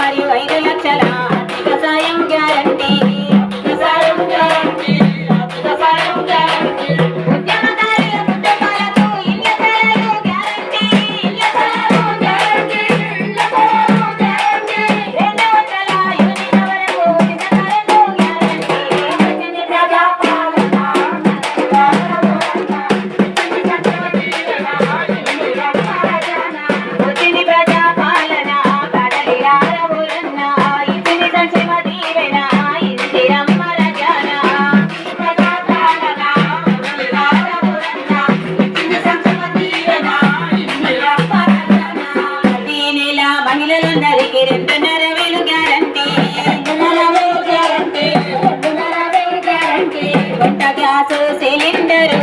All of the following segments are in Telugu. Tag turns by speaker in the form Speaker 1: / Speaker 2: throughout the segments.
Speaker 1: మరియు ఐదు లక్షల వ్యవసాయం గ్యారంటీ. గ్యాసు సిలిండరు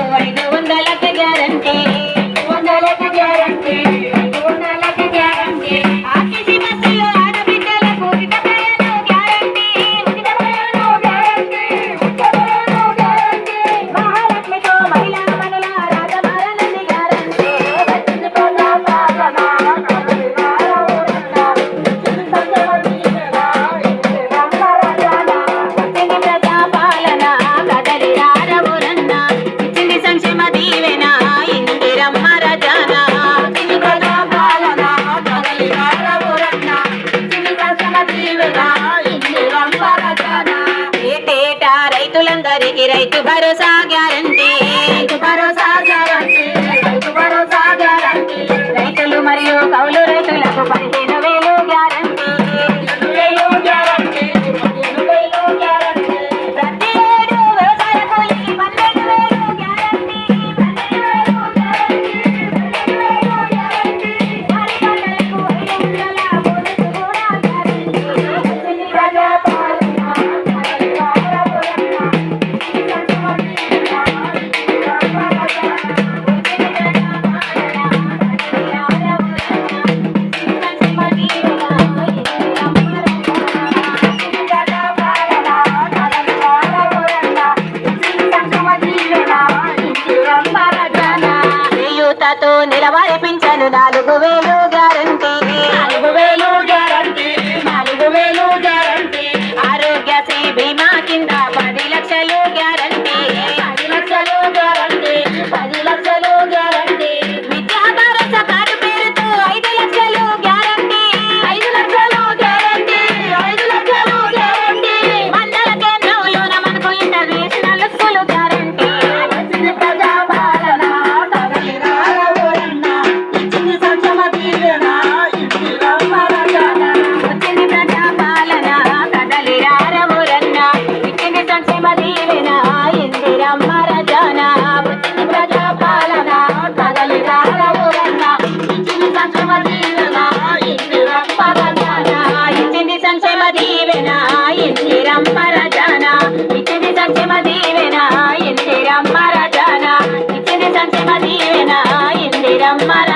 Speaker 1: भरोसा యూతతో నిలబడి నా amar